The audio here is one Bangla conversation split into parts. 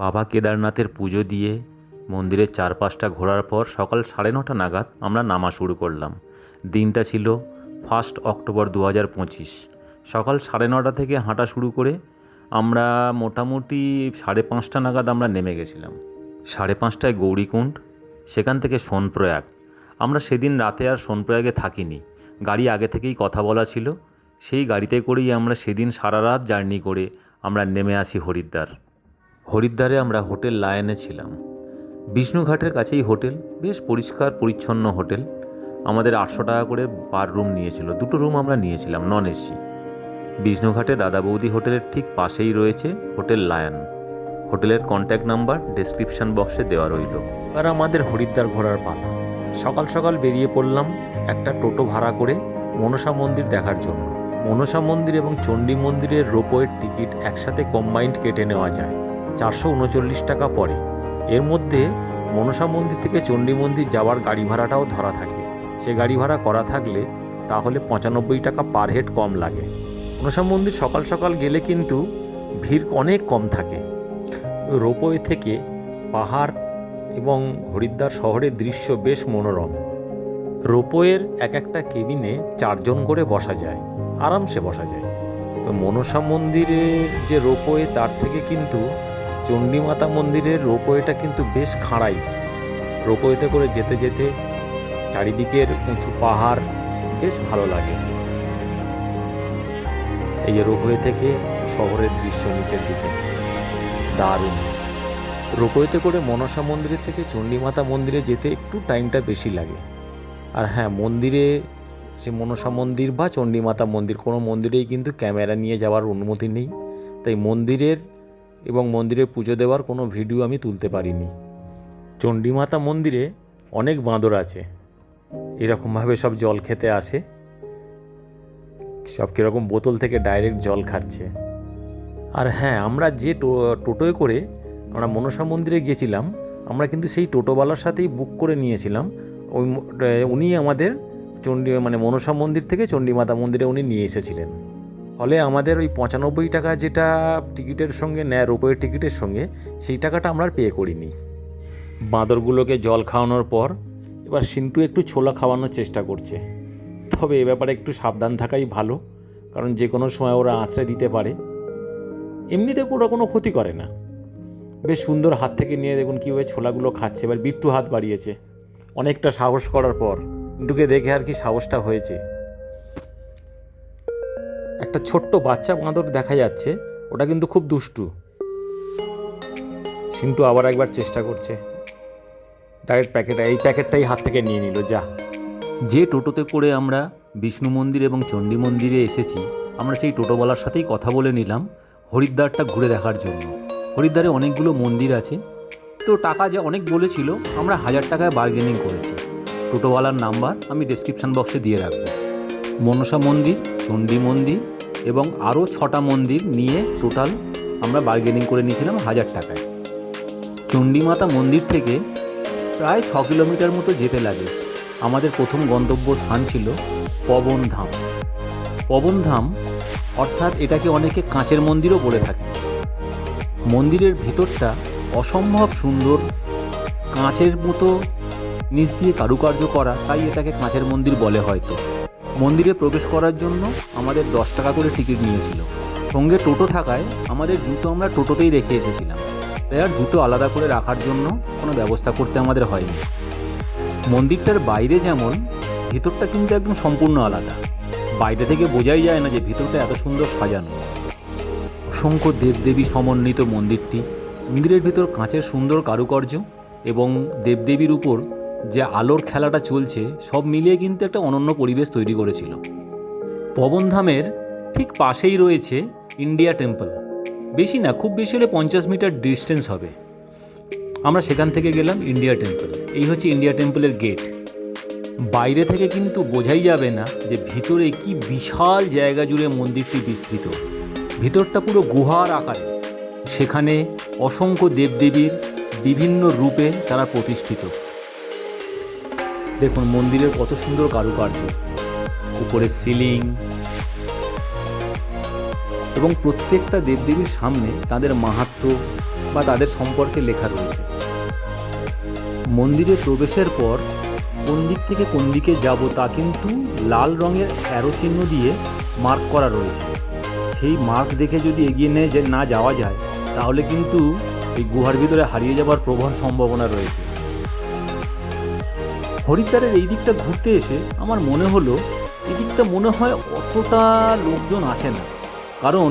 বাবা কেদারনাথের পুজো দিয়ে মন্দিরের চারপাশটা ঘোরার পর সকাল সাড়ে নটা নাগাদ আমরা নামা শুরু করলাম। দিনটা ছিল ফার্স্ট অক্টোবর দু হাজার পঁচিশ। সকাল সাড়ে নটা থেকে হাঁটা শুরু করে আমরা মোটামুটি সাড়ে পাঁচটা নাগাদ আমরা নেমে গেছিলাম। সাড়ে পাঁচটায় গৌরীকুণ্ড, সেখান থেকে সোনপ্রয়াগ। আমরা সেদিন রাতে আর সোনপ্রয়াগে থাকিনি। গাড়ি আগে থেকেই কথা বলা ছিল। সেই গাড়িতে করেই আমরা সেদিন সারা রাত জার্নি করে আমরা নেমে আসি হরিদ্বার। হরিদ্বারে আমরা হোটেল লায়নে ছিলাম। বিষ্ণুঘাটের কাছেই হোটেল, বেশ পরিষ্কার, পরিচ্ছন্ন হোটেল। আমাদের আটশো টাকা করে পার রুম নিয়েছিল, দুটো রুম আমরা নিয়েছিলাম নন এসি বিষ্ণুঘাটে দাদা বৌদি হোটেলের ঠিক পাশেই রয়েছে হোটেল লায়ন। হোটেলের কন্ট্যাক্ট নাম্বার ডেসক্রিপশন বক্সে দেওয়া রইল। আর আমাদের হরিদ্বার ঘোরার পালা। সকাল সকাল বেরিয়ে পড়লাম একটা টোটো ভাড়া করে মনসা মন্দির দেখার জন্য। মনসা মন্দির এবং চণ্ডী মন্দিরের রোপওয়ের টিকিট একসাথে কম্বাইন্ড কেটে নেওয়া যায়। চারশো উনচল্লিশ টাকা পড়ে। এর মধ্যে মনসা মন্দির থেকে চণ্ডী মন্দির যাওয়ার গাড়ি ভাড়াটাও ধরা থাকে। সে গাড়ি ভাড়া করা থাকলে তাহলে পঁচানব্বই টাকা পার হেড কম লাগে। মনসা মন্দির সকাল সকাল গেলে কিন্তু ভিড় অনেক কম থাকে। রোপওয়ে থেকে পাহাড় এবং হরিদ্বার শহরের দৃশ্য বেশ মনোরম। রোপওয়ের এক একটা কেবিনে চারজন করে বসা যায়, আরামসে বসা যায়। মনসা মন্দিরের যে রোপওয়ে তার থেকে কিন্তু চণ্ডীমাতা মন্দিরের রোপওয়েটা কিন্তু বেশ খাড়াই। রোপওয়েতে করে যেতে যেতে চারিদিকের উঁচু পাহাড় বেশ ভালো লাগে। এই রোপওয়ে থেকে শহরের দৃশ্য নিচের দিকে। দারুণ। রোপওয়েতে করে মনসা মন্দিরের থেকে চণ্ডীমাতা মন্দিরে যেতে একটু টাইমটা বেশি লাগে। আর হ্যাঁ মন্দিরে সে মনসা মন্দির বা চণ্ডীমাতা মন্দির, কোনো মন্দিরেই কিন্তু ক্যামেরা নিয়ে যাওয়ার অনুমতি নেই। তাই মন্দিরের এবং মন্দিরে পুজো দেওয়ার কোনো ভিডিও আমি তুলতে পারিনি। চণ্ডীমাতা মন্দিরে অনেক বাঁদর আছে। এরকমভাবে সব জল খেতে আসে। সব কীরকম বোতল থেকে ডাইরেক্ট জল খাচ্ছে। আর হ্যাঁ আমরা যে টোটোয় করে আমরা মনসা মন্দিরে গিয়েছিলাম, আমরা কিন্তু সেই টোটোওয়ালার সাথেই বুক করে নিয়েছিলাম। ওই উনি আমাদের চণ্ডী মানে মনসা মন্দির থেকে চণ্ডীমাতা মন্দিরে উনি নিয়ে এসেছিলেন। ফলে আমাদের ওই পঁচানব্বই টাকা যেটা টিকিটের সঙ্গে নেয় রোপওয়ের টিকিটের সঙ্গে, সেই টাকাটা আমরা পে করিনি। বাঁদরগুলোকে জল খাওয়ানোর পর এবার সিন্টু একটু ছোলা খাওয়ানোর চেষ্টা করছে। তবে এ ব্যাপারে একটু সাবধান থাকাই ভালো, কারণ যে কোনো সময় ওরা আঁচড়ে দিতে পারে। এমনিতে ওরা কোনো ক্ষতি করে না। বেশ সুন্দর হাত থেকে নিয়ে দেখুন কীভাবে ছোলাগুলো খাচ্ছে, এবার বিট্টু হাত বাড়িয়েছে। অনেকটা সাহস করার পর বিট্টুকে দেখে আর কি সাহসটা হয়েছে। একটা ছোট্ট বাচ্চা বাঁদর দেখা যাচ্ছে। ওটা কিন্তু খুব দুষ্টু। সিন্টু আবার একবার চেষ্টা করছে। ডাইরেক্ট প্যাকেট এই প্যাকেটটাই হাত থেকে নিয়ে নিল, যা। যে টোটোতে করে আমরা বিষ্ণু মন্দির এবং চণ্ডী মন্দিরে এসেছি, আমরা সেই টোটোওয়ালার সাথেই কথা বলে নিলাম হরিদ্বারটা ঘুরে দেখার জন্য। হরিদ্বারে অনেকগুলো মন্দির আছে। তো টাকা যে অনেক বলেছিল, আমরা হাজার টাকায় বার্গেনিং করেছি। টোটোওয়ালার নাম্বার আমি ডেসক্রিপশন বক্সে দিয়ে রাখব। মনসা মন্দির, চণ্ডী মন্দির এবং আরও ছটা মন্দির নিয়ে টোটাল আমরা বার্গেনিং করে নিয়েছিলাম হাজার টাকায়। চণ্ডীমাতা মন্দির থেকে প্রায় ছ কিলোমিটার মতো যেতে লাগে। আমাদের প্রথম গন্তব্য স্থান ছিল পবনধাম পবনধাম অর্থাৎ এটাকে অনেকে কাঁচের মন্দিরও বলে থাকে। মন্দিরের ভিতরটা অসম্ভব সুন্দর, কাঁচের মতো নিচ দিয়ে কারুকার্য করা, তাই এটাকে কাঁচের মন্দির বলে হয়তো। মন্দিরে প্রবেশ করার জন্য আমাদের দশ টাকা করে টিকিট নিয়েছিল। সঙ্গে টোটো থাকায় আমাদের জুতো আমরা টোটোতেই রেখে এসেছিলাম। তাই আর জুতো আলাদা করে রাখার জন্য কোনো ব্যবস্থা করতে আমাদের হয়নি। মন্দিরটার বাইরে যেমন, ভিতরটা কিন্তু একদম সম্পূর্ণ আলাদা। বাইরে থেকে বোঝাই যায় না যে ভিতরটা এত সুন্দর সাজানো। অসংখ্য দেবদেবী সমন্বিত মন্দিরটি মন্দিরের ভিতর কাঁচের সুন্দর কারুকার্য এবং দেবদেবীর উপর যে আলোর খেলাটা চলছে, সব মিলিয়ে কিন্তু একটা অনন্য পরিবেশ তৈরি করেছিল। পবনধামের ঠিক পাশেই রয়েছে ইন্ডিয়া টেম্পল। বেশি না, খুব বেশি হলে পঞ্চাশ মিটার ডিস্টেন্স হবে। আমরা সেখান থেকে গেলাম ইন্ডিয়া টেম্পল। এই হচ্ছে ইন্ডিয়া টেম্পলের গেট। বাইরে থেকে কিন্তু বোঝাই যাবে না যে ভিতরে কি বিশাল জায়গা জুড়ে মন্দিরটি বিস্তৃত। ভিতরটা পুরো গুহার আকারে। সেখানে অসংখ্য দেবদেবীর বিভিন্ন রূপে তারা প্রতিষ্ঠিত। দেখুন, মন্দিরের কত সুন্দর কারুকার্য। উপরে সিলিং এবং প্রত্যেকটা দেবদেবীর সামনে তাদের মাহাত্ম্য বা তাদের সম্পর্কে লেখা রয়েছে। মন্দিরে প্রবেশের পর কোন দিক থেকে কোন দিকে যাব তা কিন্তু লাল রঙের অ্যারো চিহ্ন দিয়ে মার্ক করা রয়েছে। সেই মার্ক দেখে যদি এগিয়ে নিয়ে যে না যাওয়া যায়, তাহলে কিন্তু এই গুহার ভিতরে হারিয়ে যাবার প্রবল সম্ভাবনা রয়েছে। হরিদ্বারের এই দিকটা ঘুরতে এসে আমার মনে হলো, এই দিকটা মনে হয় অতটা লোকজন আসে না। কারণ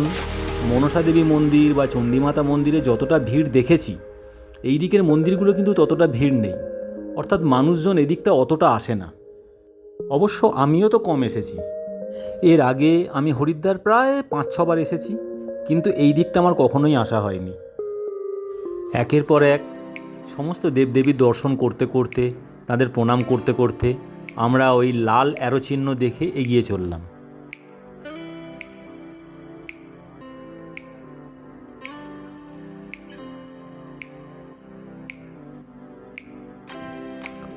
মনসা দেবী মন্দির বা চণ্ডীমাতা মন্দিরে যতটা ভিড় দেখেছি, এই দিকের মন্দিরগুলো কিন্তু ততটা ভিড় নেই। অর্থাৎ মানুষজন এদিকটা অতটা আসে না। অবশ্য আমিও তো কম এসেছি। এর আগে আমি হরিদ্বার প্রায় পাঁচ ছবার এসেছি, কিন্তু এই দিকটা আমার কখনোই আসা হয়নি। একের পর এক সমস্ত দেবদেবীর দর্শন করতে করতে তাদের প্রণাম করতে করতে আমরা ওই লাল অ্যারো চিহ্ন দেখে এগিয়ে চললাম।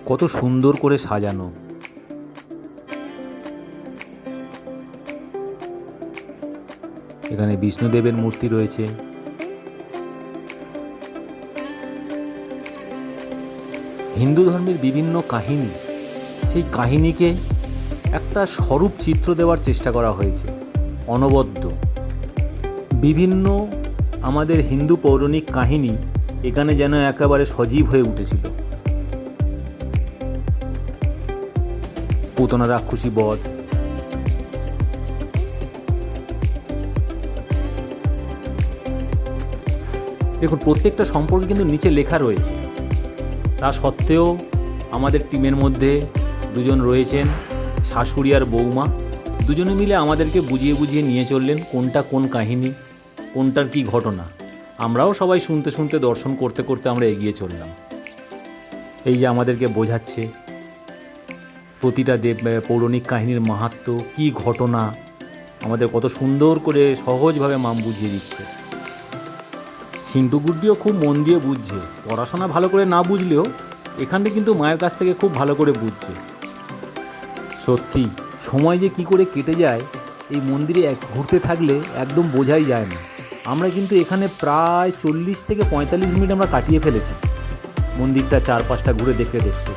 কত সুন্দর করে সাজানো। এখানে বিষ্ণুদেবের মূর্তি রয়েছে। হিন্দু ধর্মের বিভিন্ন কাহিনী, সেই কাহিনীকে একটা স্বরূপ চিত্র দেওয়ার চেষ্টা করা হয়েছে, অনবদ্য। বিভিন্ন আমাদের হিন্দু পৌরাণিক কাহিনী এখানে যেন একেবারে সজীব হয়ে উঠেছিল। পুতনা রাক্ষসী বধ। দেখুন, প্রত্যেকটা সম্পর্কে কিন্তু নিচে লেখা রয়েছে। তা সত্ত্বেও আমাদের টিমের মধ্যে দুজন রয়েছেন শাশুড়ি আর বৌমা দুজনে মিলে আমাদেরকে বুঝিয়ে বুঝিয়ে নিয়ে চললেন কোনটা কোন কাহিনী, কোনটার কি ঘটনা। আমরাও সবাই শুনতে শুনতে দর্শন করতে করতে আমরা এগিয়ে চললাম। এই যে আমাদেরকে বোঝাচ্ছে প্রতিটা দেব পৌরাণিক কাহিনীর মাহাত্ম, কি ঘটনা, আমাদের কত সুন্দর করে সহজভাবে মাম বুঝিয়ে দিচ্ছে। সিন্টু গুড্ডিও খুব মন দিয়ে বুঝছে। পড়াশোনা ভালো করে না বুঝলেও এখানটা কিন্তু মায়ের কাছ থেকে খুব ভালো করে বুঝছে। সত্যি, সময় যে কি করে কেটে যায়, এই মন্দিরে এক ঘুরতে থাকলে একদম বোঝাই যায় না। আমরা কিন্তু এখানে প্রায় চল্লিশ থেকে পঁয়তাল্লিশ মিনিট আমরা কাটিয়ে ফেলেছি মন্দিরটা চার পাঁচটা ঘুরে দেখতে দেখতে।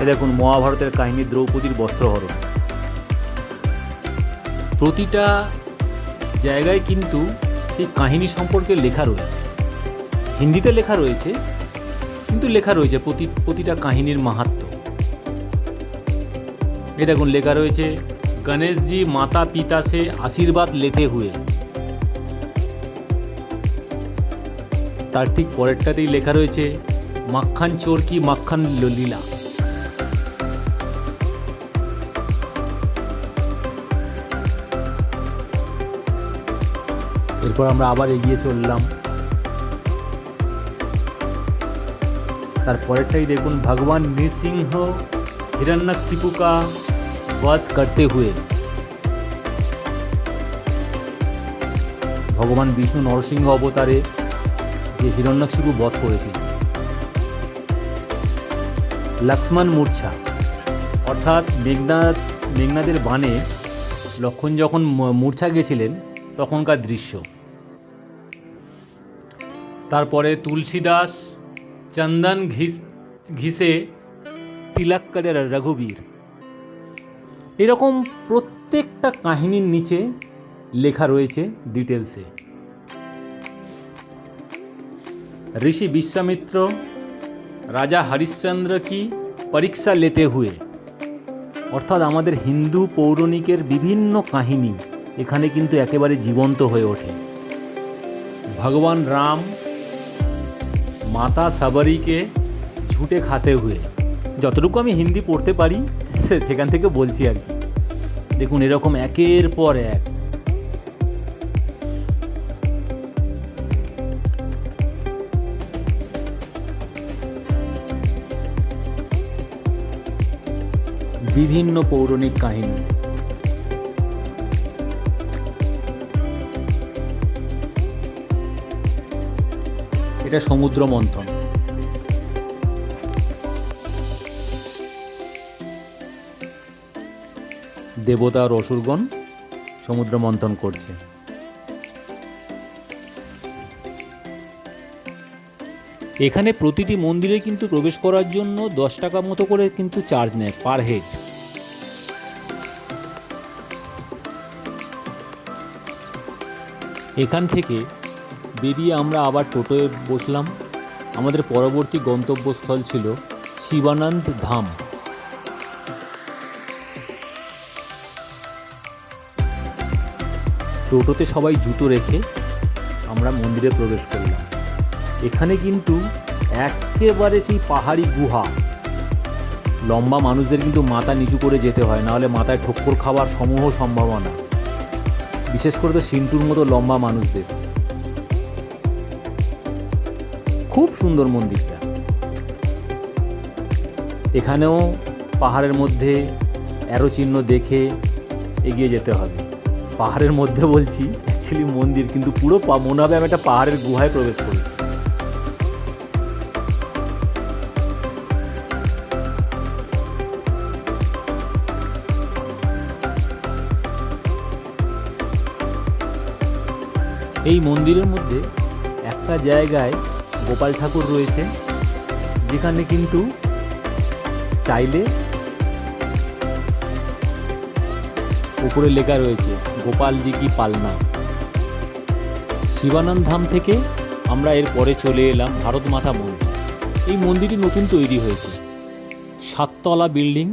এ দেখুন, মহাভারতের কাহিনী দ্রৌপদীর বস্ত্রহরণ। প্রতিটা জায়গায় কিন্তু সেই কাহিনী সম্পর্কে লেখা রয়েছে। হিন্দিতে লেখা রয়েছে, কিন্তু লেখা রয়েছে প্রতি, প্রতিটা কাহিনীর মাহাত্ম। এই দেখুন, লেখা রয়েছে, গণেশজি মাতা পিতা সে আশীর্বাদ লেতে হুয়ে। তার ঠিক পরেরটাতেই লেখা রয়েছে মাখান চোর কি মাখান লীলা এরপর আমরা আবার এগিয়ে চললাম। তারপরেরটাই দেখুন ভগবান নৃসিংহ হিরণ্যকশিপু কা বধ করতে হুয়ে। ভগবান বিষ্ণু নরসিংহ অবতারে যে হিরণ্যকশিপু বধ করেছিল লক্ষ্মণ মূর্ছা, অর্থাৎ মেঘনাথ মেঘনাদের বাণে লক্ষণ যখন মূর্ছা গেছিলেন, তখনকার দৃশ্য। তারপরে তুলসীদাস চন্দন ঘিস, ঘিসে তিলক করে রঘুবীর। এরকম প্রত্যেকটা কাহিনীর নিচে লেখা রয়েছে ডিটেলসে। ঋষি বিশ্বামিত্র, রাজা হরিশ্চন্দ্র কি পরীক্ষা লেতে হুয়ে? অর্থাৎ আমাদের হিন্দু পৌরাণিকের বিভিন্ন কাহিনী এখানে কিন্তু একেবারে জীবন্ত হয়ে ওঠে। ভগবান রাম মাতা সাবারিকে ঝুটে খাতে হুয়ে। যতটুকু আমি হিন্দি পড়তে পারি, সে- সেখান থেকে বলছি আর কি। দেখুন, এরকম একের পর এক। বিভিন্ন পৌরাণিক কাহিনী। এটা সমুদ্র মন্থন। দেবতা আর অসুরগণ সমুদ্র মন্থন করছে। এখানে প্রতিটি মন্দিরে কিন্তু প্রবেশ করার জন্য দশ টাকা মতো করে কিন্তু চার্জ নেয় পার হেড। এখান থেকে বেরিয়ে আমরা আবার টোটোয় বসলাম। আমাদের পরবর্তী গন্তব্যস্থল ছিল শিবানন্দ ধাম। টোটোতে সবাই জুতো রেখে আমরা মন্দিরে প্রবেশ করলাম। এখানে কিন্তু একেবারে সেই পাহাড়ি গুহা। লম্বা মানুষদের কিন্তু মাথা নিচু করে যেতে হয়, নাহলে মাথায় ঠক্কর খাওয়ার সমূহ সম্ভাবনা। বিশেষ করে তো সিন্টুর মতো লম্বা মানুষদের। খুব সুন্দর মন্দিরটা। এখানেও পাহাড়ের মধ্যে অ্যারো চিহ্ন দেখে এগিয়ে যেতে হবে। পাহাড়ের মধ্যে বলছি অ্যাকচুয়ালি মন্দির, কিন্তু পুরো মনে হবে আমি একটা পাহাড়ের গুহায় প্রবেশ করেছি। এই মন্দিরের মধ্যে একটা জায়গায় গোপাল ঠাকুর রয়েছে, যেখানে কিন্তু চাইলে উপরে লেখা রয়েছে, গোপালজি কি পালনা? শিবানন্দ ধাম থেকে আমরা এর পরে চলে এলাম ভারত মাতা মন্দির। এই মন্দিরটি নতুন তৈরি হয়েছে। সাততলা বিল্ডিং,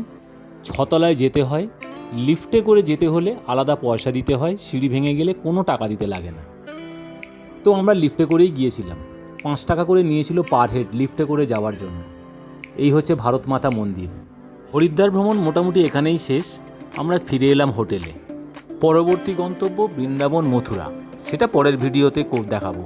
ছতলায় যেতে হয়, লিফটে করে যেতে হলে আলাদা পয়সা দিতে হয়, সিঁড়ি ভেঙে গেলে কোনো টাকা দিতে লাগে না। তো আমরা লিফটে করেই গিয়েছিলাম। পাঁচ টাকা করে নিয়েছিল পার হেড লিফটে করে যাওয়ার জন্য। এই হচ্ছে ভারত মাতা মন্দির। হরিদ্বার ভ্রমণ মোটামুটি এখানেই শেষ। আমরা ফিরে এলাম হোটেলে। পরবর্তী গন্তব্য বৃন্দাবন মথুরা। সেটা পরের ভিডিওতে দেখাবো।